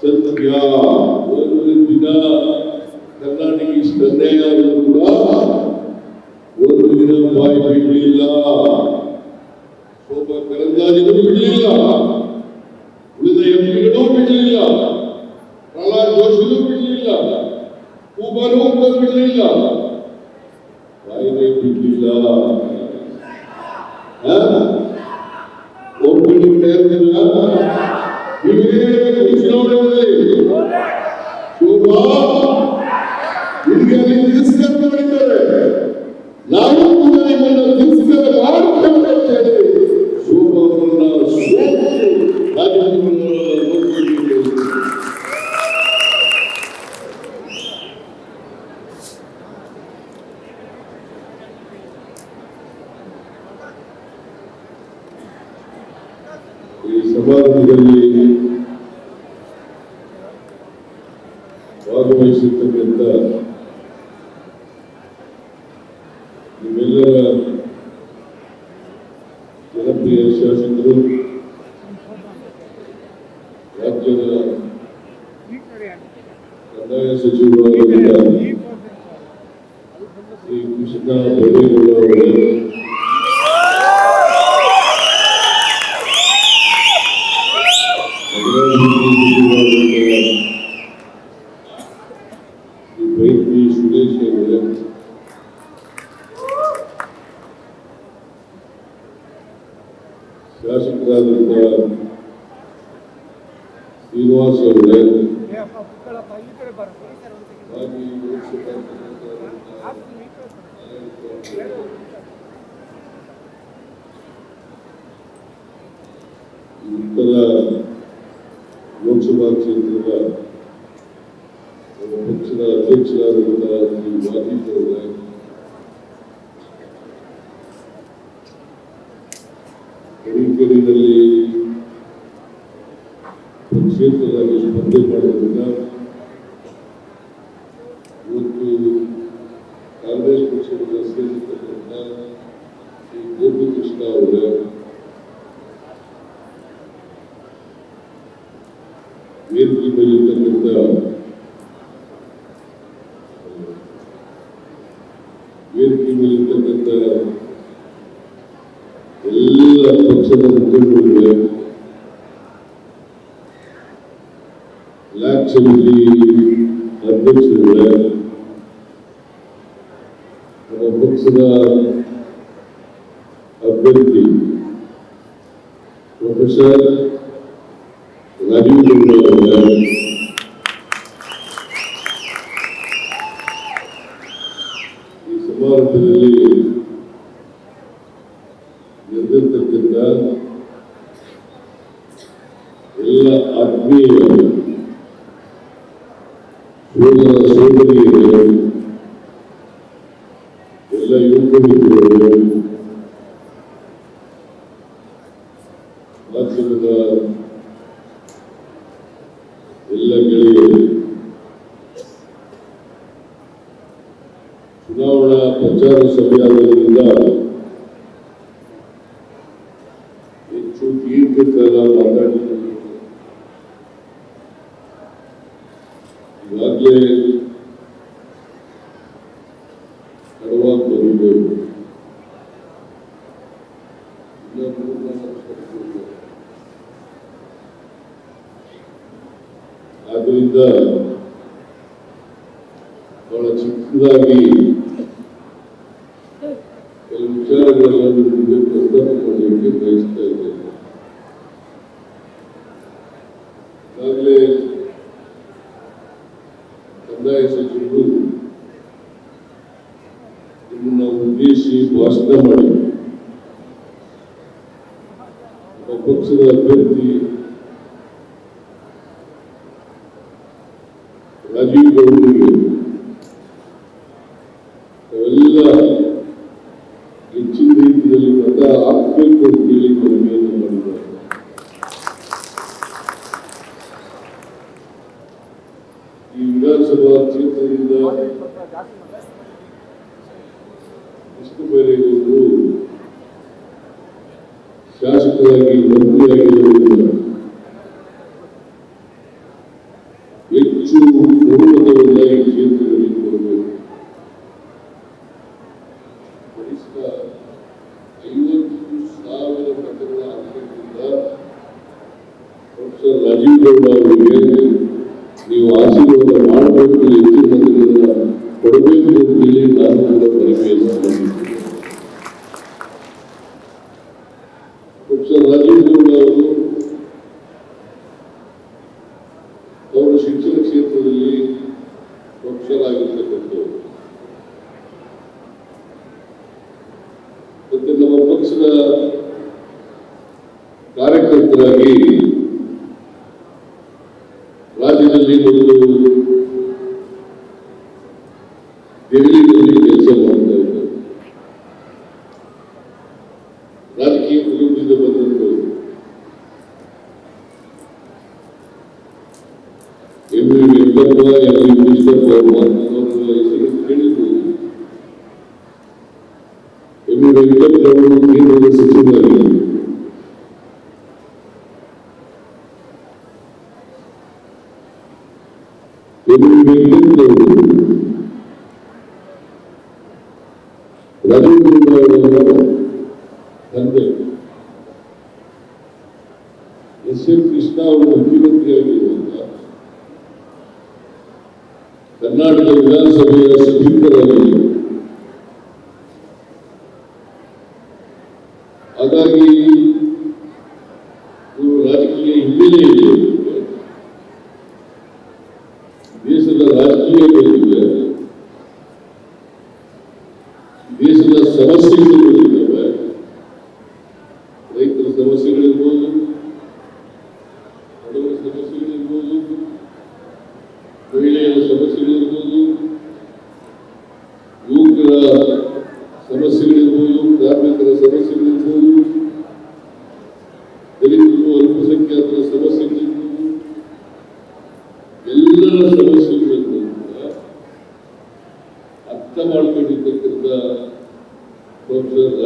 ਸੁਨ ਗਿਆ ಭಾಗವಹಿಸಿರ್ತಕ್ಕಂಥ ಉತ್ತರ ಲೋಕಸಭಾ ಕ್ಷೇತ್ರದ ಪಕ್ಷದ ಅಧ್ಯಕ್ಷರಾದಂತಹ ಶ್ರೀ ವಾಜೀದ್ ಅವರ ತರೀಕೆರೆಯಲ್ಲಿ Yılbaşı işte, ಎಲ್ಲ ಆತ್ಮೀಯರು ಸೋದರ ಸೋದರಿಯರು ಎಲ್ಲ ಯುವಕರು ಇದರಿಂದ ಬಹಳ ಚಿಕ್ಕದಾಗಿ ಕೆಲವು ವಿಚಾರಗಳನ್ನು ನಿಮಗೆ ಪ್ರಸ್ತಾಪ ಮಾಡಲಿಕ್ಕೆ ಬಯಸ್ತಾ ಇದ್ದೇನೆ ಎಷ್ಟು ಬೇರೆಗಳು ಶಾಸಕರಾಗಿ ಮಂತ್ರಿಯಾಗಿರುವುದಿಲ್ಲ ನಮ್ಮ ಪಕ್ಷದ ಕಾರ್ಯಕರ್ತರಾಗಿ ಎಸ್ ಎಂ ಕೃಷ್ಣ ಅವರು ಮುಖ್ಯಮಂತ್ರಿಯಾಗಿರುವಾಗ ಕರ್ನಾಟಕ ವಿಧಾನಸಭೆಯ ಸ್ಪೀಕರ್ ಜಿಲ್ಲದ ಸಮಸ್ಯೆಗಳನ್ನು ಅರ್ಥ ಮಾಡಿಕೊಂಡಿರ್ತಕ್ಕಂಥ ಪ್ರೊಫೆಸರ್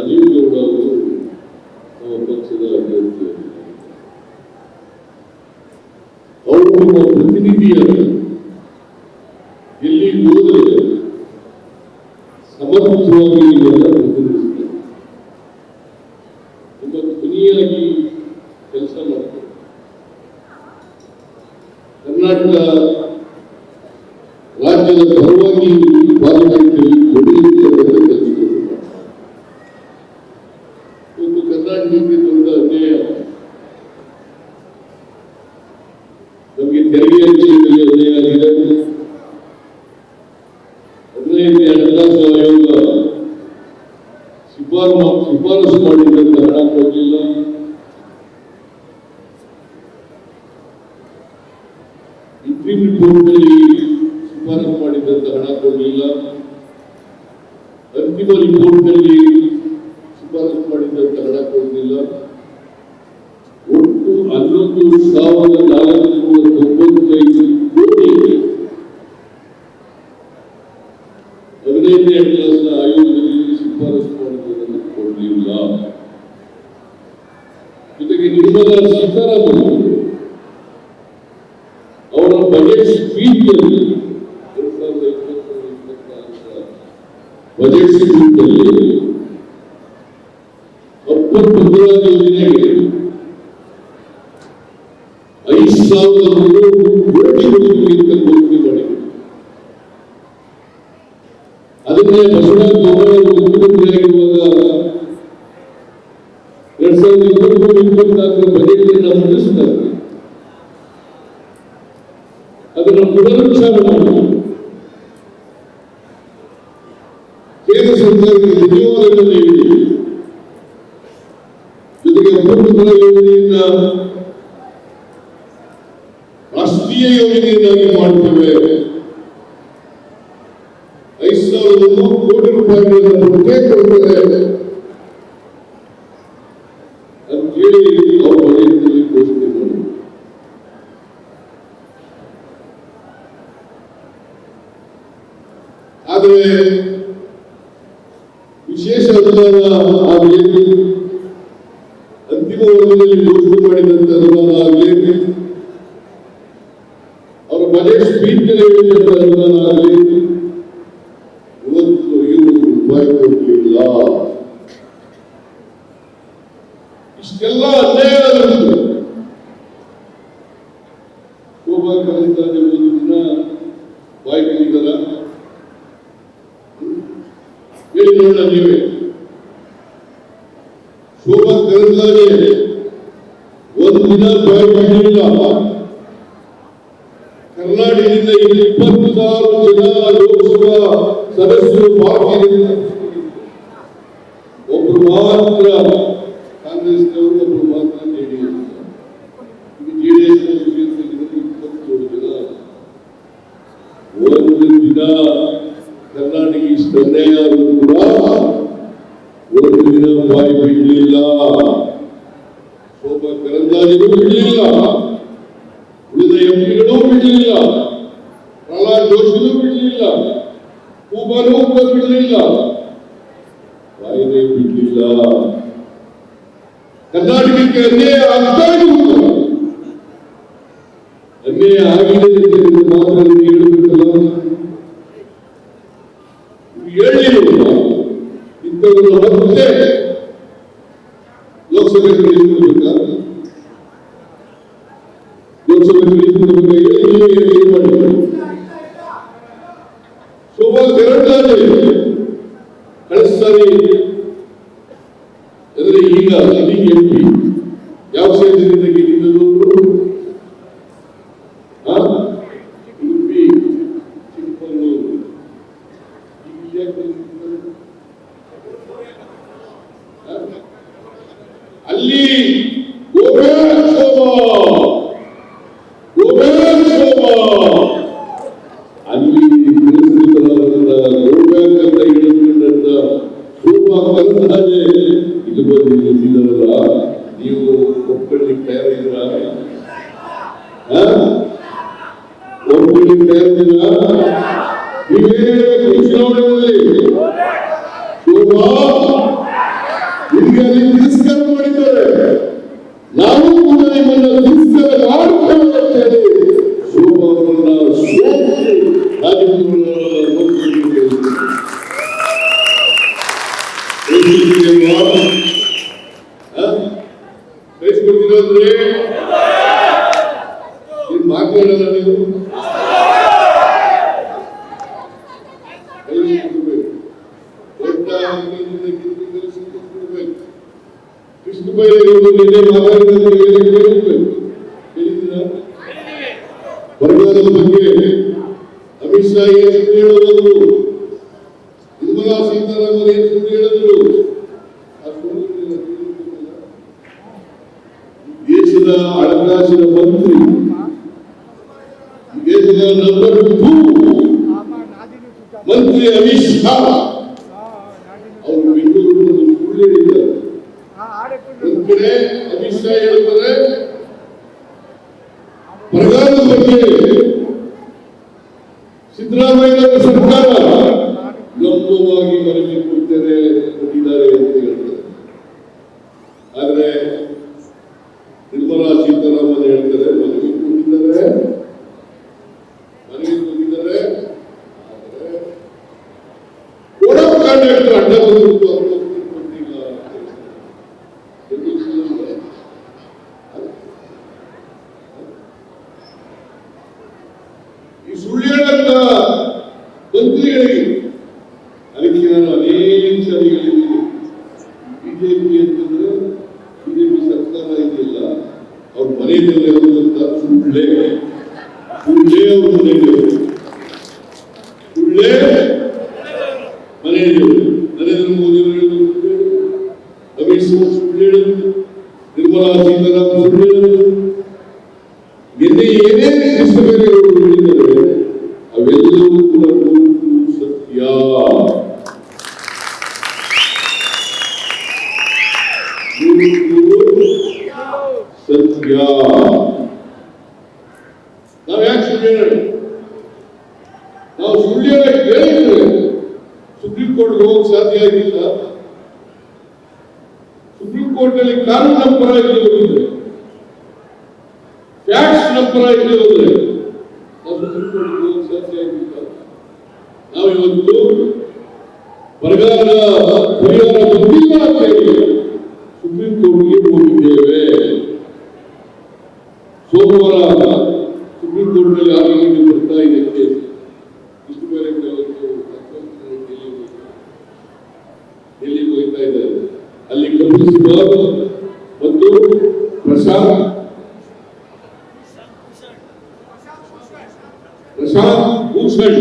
ಶಿಫಾರಸು ಶಿಫಾರಸು ಮಾಡಿದ್ದಕ್ಕೆ ಹಣ ಕೊಡಲಿಲ್ಲ ಇಂಪ್ಲಿಮೆಂಟ್ ಬೋರ್ಡ್ನಲ್ಲಿ ಶಿಫಾರಸು ಮಾಡಿದಂತ ಹಣ ಕೊಡಲಿಲ್ಲ ಅಂತಿಮ ರಿಪೋರ್ಟ್ನಲ್ಲಿ ಇಪ್ಪತ್ತು ಐದು ಸಾವಿರದ ಮುನ್ನೂರು ಕೋಟಿ ರೂಪಾಯಿಗಿಂತ ಎರಡ್ ಸಾವಿರದ ಇಪ್ಪತ್ಮೂರು ಪುನರುಚ್ಚಾರ ಮಾಡಿ ಸಂಪೂರ್ಣ ಯೋಜನೆಯಿಂದ ರಾಷ್ಟ್ರೀಯ ಯೋಜನೆಯಿಂದಾಗಿ ಮಾಡುತ್ತೇವೆ ಐದು ಸಾವಿರದ ನೂರು ಕೋಟಿ ರೂಪಾಯಿಗಳನ್ನು ಕೊಡುತ್ತೇವೆ ಅಂತೇಳಿ ಆದರೆ ವಿಶೇಷ ಅನುದಾನ ಆ ವೇದಿಕೆ ಚಿಕ್ಕೂರಿನಲ್ಲಿ ಬಿಡುಗಡೆ ಮಾಡಿದಂತ ಅನುದಾನ ಆಗಲಿ ಅವರ ಬಜೆಟ್ ಸ್ಪೀಚ್ ಹೇಳಿದಂತ ಅನುದಾನ ಆಗಲಿ ಇಷ್ಟೆಲ್ಲ ಅನ್ಯಾಯ ಒಬ್ಬ ಕಲಿತಾನೆ ಒಂದು ದಿನ ನೋಡ ನೀವೇ. ಕರೆದಿದ್ದಾರೆ ಒಂದು ದಿನ ಭಯ ಬಿಡಲಿಲ್ಲ ಕರ್ನಾಟಕದಿಂದ ಇಲ್ಲಿ ಜನ ಲೋಕಸಭಾ ಸದಸ್ಯರು ಬಾಕಿ ಹೇಳಿರುವುದು ಇಂಥವನ್ನು ಮತ್ತೆ ಲೋಕಸಭೆ ಕಳಿಸಿಕೊಳ್ಬೇಕಾದ ಲೋಕಸಭೆ ಕಳಿಸಿಕೊಳ್ಬೇಕಾಗಿ ನೀವೇ ಏನು Eu língua de vida Eu digo, o corpo de pé e grave. Hã? decir ನನಗೆ ಬಂದಿದ್ದಾರೆ ಆದರೆ ಕೋಡ್ ಅಡ್ಡ ಸುಲಭ ಮತ್ತು ಪ್ರಸಾದ ಪ್ರಸಾದ್ ಭೂಷಣ್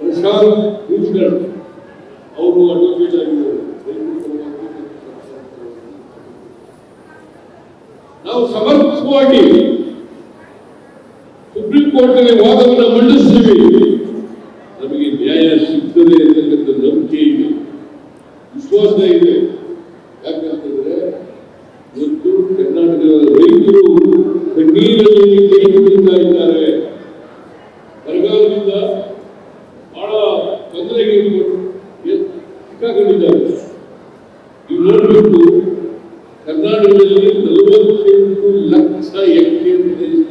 ಪ್ರಸಾದ್ ಭೂಷಣ್ ಅವರು ಅಡ್ವೊಕೇಟ್ ಆಗಿದ್ದಾರೆ ನಾವು ಸಮರ್ಪಕವಾಗಿ ಸುಪ್ರೀಂ ಕೋರ್ಟ್ನಲ್ಲಿ ವಾದವನ್ನು ಮಂಡಿಸ್ತೀವಿ la casa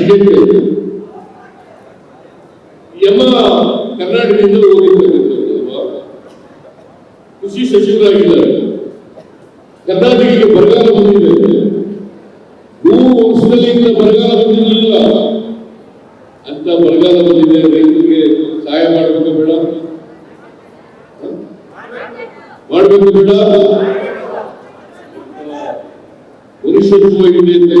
ಜಿಲ್ಲೆಗೆ ಎಮ್ಮ ಕರ್ನಾಟಕದಿಂದ ಹೋಗಿರ್ತಕ್ಕಂಥವ್ರು ಕೃಷಿ ಸಚಿವರಾಗಿದ್ದಾರೆ. ಕರ್ನಾಟಕಕ್ಕೆ ಬರಗಾಲ ಬಂದಿದೆ. ಮೂರು ವರ್ಷದಲ್ಲಿಂದ ಬರಗಾಲ ಬಂದಿರಲಿಲ್ಲ. ಅಂತ ಬರಗಾಲ ಬಂದಿದೆ ರೈತರಿಗೆ ಸಹಾಯ ಮಾಡಬೇಕು ಬೇಡ. ಮಾಡಬೇಕು ಬೇಡ. ಪರಿಶುದ್ಧವಾಗಿದೆ ಅಂತ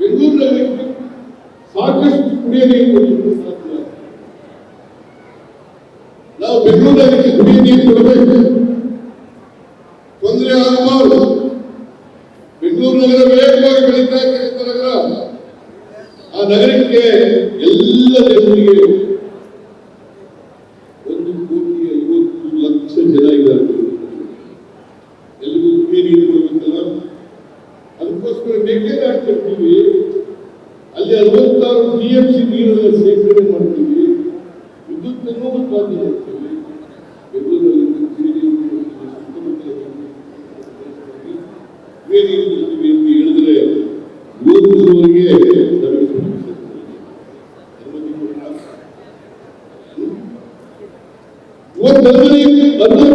ಬೆಂಗಳೂರಿನಲ್ಲಿ ಸಾಕಷ್ಟು ಕುಡಿಯ ನೀರು ನಾವು ಬೆಂಗಳೂರಿನಲ್ಲಿ ಕುಡಿಯ ನೀರು ಕೊಡಬೇಕು ತೊಂದರೆ ಆಗಬಾರದು. ಬೆಂಗಳೂರು ನಗರ ವೇಗವಾಗಿ ಬೆಳೀತಾ ನಗರ. ಆ ನಗರಕ್ಕೆ ಎಲ್ಲ ಜನರಿಗೆ ಎಂಬುವರಿಗೆ ನಮಗೆ ಇವತ್ತು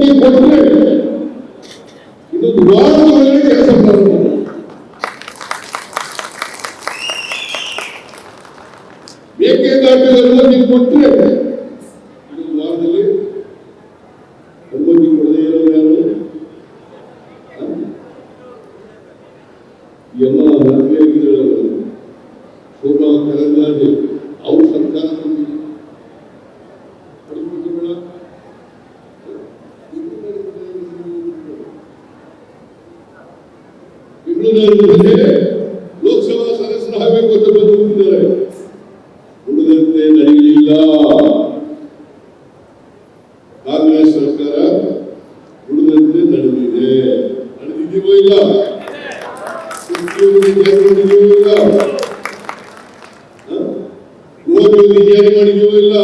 ಯೋಜನೆ ಜೇರಿ ಮಾಡಿದೆವೋ ಇಲ್ಲ?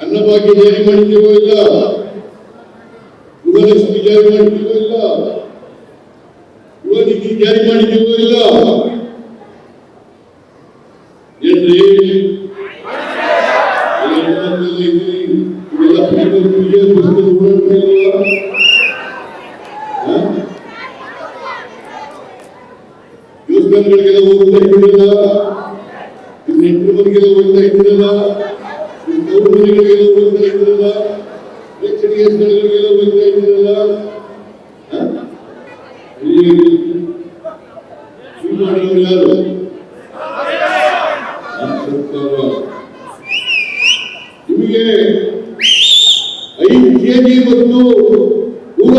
ಅನ್ನಭಾಗ್ಯ ಜೇರಿ ಮಾಡಿದೆವೋ ಇಲ್ಲ? ಗೃಹಲಕ್ಷ್ಮಿ ಜಾರಿ ಮಾಡಿದೆವೋ ಇಲ್ಲ? ಯುವ ಜಾರಿ ಮಾಡಿದೆವೋ ಇಲ್ಲ? ಏನ್ರಿ ಇವೆಲ್ಲ ಪುಸ್ತಕ ಇಬ್ಬರು ಮನೆಗೆಲ್ಲ ಹೋಗ್ತಾ ಇದ್ದಿರಲ್ಲ ಅವ್ರ ಮನೆಗಳಿಗೆಲ್ಲ ಹೋಗ್ತಾ ಇದ್ದಿರಲ್ಲ ಪ್ರೇಕ್ಷಣೀಯ ಸ್ಥಳಗಳಿಗೆಲ್ಲ ಹೋಗ್ತಾ ನಿಮಗೆ ಐದು ಕೆಜಿ ಮತ್ತು ನೂರ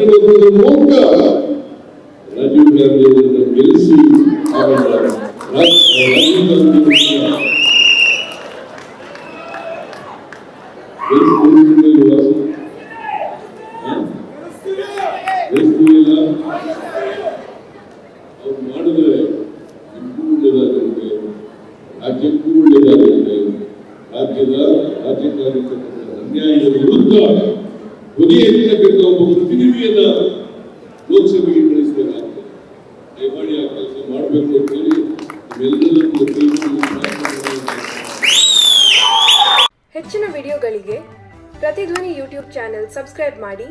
benar-benar moga Raja Gabriel dan Gelsi Orang-orang ಮಾಡಿ